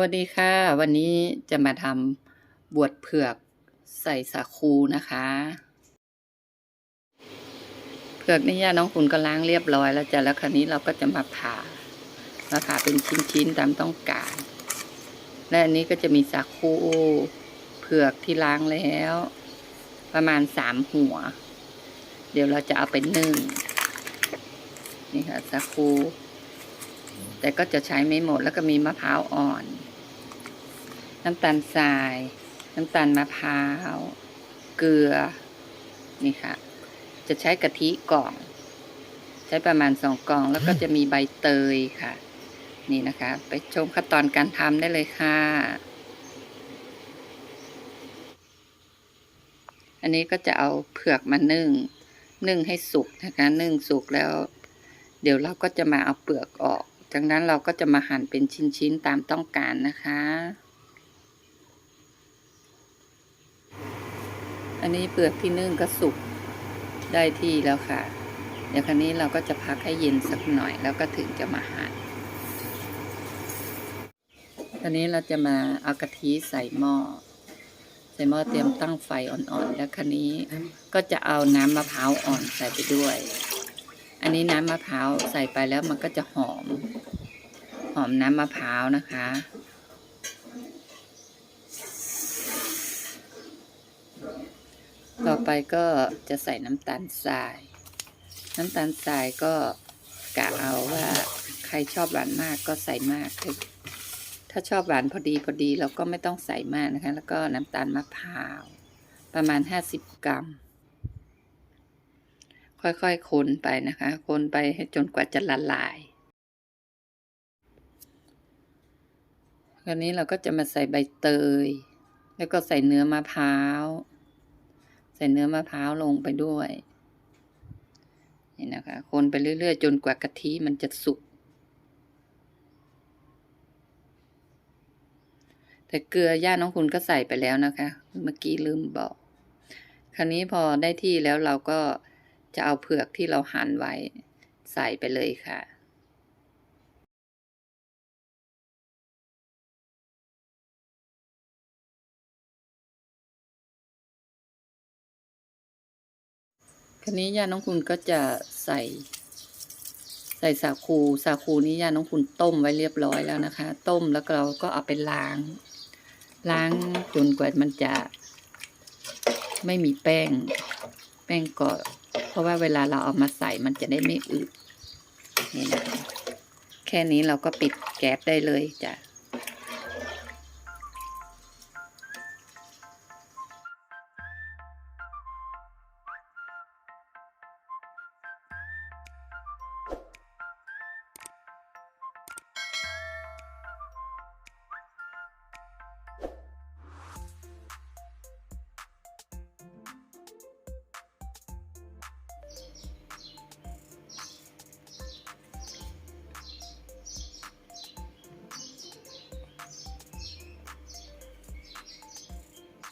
วัสดีค่ะ วันนี้จะมาทำบวชเผือกใส่สาคูนะคะ เผือกนี่ย่าน้องคุณก็ล้างเรียบร้อยแล้วจ้ะแล้วคราวนี้เราก็จะมาผ่ามาผ่าเป็นชิ้นๆตามต้องการ และอันนี้ก็จะมีสาคูเผือกที่ล้างแล้ว ประมาณสามหัว เดี๋ยวเราจะเอาไปนึ่งนี่ค่ะสาคู แต่ก็จะใช้ไม่หมดแล้วก็มีมะพร้าวอ่อน น้ำตาลทราย น้ำตาลมะพร้าว เกลือ นี่ค่ะ จะใช้กะทิกล่อง ใช้ประมาณสองกล่อง แล้วก็จะมีใบเตยค่ะ นี่นะคะ ไปชมขั้นตอนการทำได้เลยค่ะ อันนี้ก็จะเอาเผือกมานึ่ง นึ่งให้สุกนะคะ นึ่งสุกแล้ว เดี๋ยวเราก็จะมาเอาเปลือกออก จากนั้นเราก็จะมาหั่นเป็นชิ้นๆตามต้องการนะคะ อันนี้เปลือกที่นึ่งก็สุกได้ที่แล้วค่ะ เดี๋ยวคราวนี้เราก็จะพักให้เย็นสักหน่อย แล้วก็ถึงจะมาหั่นคราวนี้เราจะมาเอากะทิใส่หม้อ ใส่หม้อเตรียมตั้งไฟอ่อนๆ แล้วคราวนี้ก็จะเอาน้ำมะพร้าวอ่อนใส่ไปด้วย อันนี้น้ำมะพร้าวใส่ไปแล้วมันก็จะหอม หอมน้ำมะพร้าวนะคะ ต่อไปก็จะใส่น้ำตาลทราย น้ำตาลทรายก็กะเอาว่าใครชอบหวานมากก็ใส่มาก ถ้าชอบหวานพอดีพอดีเราก็ไม่ต้องใส่มากนะคะ แล้วก็น้ำตาลมะพร้าว ประมาณห้าสิบกรัมค่อยๆคนไปนะคะ คนไปให้จนกว่าจะละลาย คราวนี้เราก็จะมาใส่ใบเตย แล้วก็ใส่เนื้อมะพร้าว ใส่เนื้อมะพร้าวลงไปด้วยนี่นะคะ คนไปเรื่อยๆ จนกว่ากะทิมันจะสุก แต่เกลือย่าน้องคุณก็ใส่ไปแล้วนะคะ เมื่อกี้ลืมบอก คราวนี้พอได้ที่แล้วเราก็จะเอาเผือกที่เราหั่นไว้ใส่ไปเลยค่ะ คราวนี้ยาน้องคุณก็จะใส่ใส่สาคูสาคูนี้ยาน้องคุณต้มไว้เรียบร้อยแล้วนะคะ ต้มแล้วเราก็เอาไปล้าง ล้างจนกว่ามันจะ ไม่มีแป้ง แป้งเกาะเพราะว่าเวลาเราเอามาใส่มันจะได้ไม่อืดนี่นะคะแค่นี้เราก็ปิดแก๊สได้เลยจ้ะ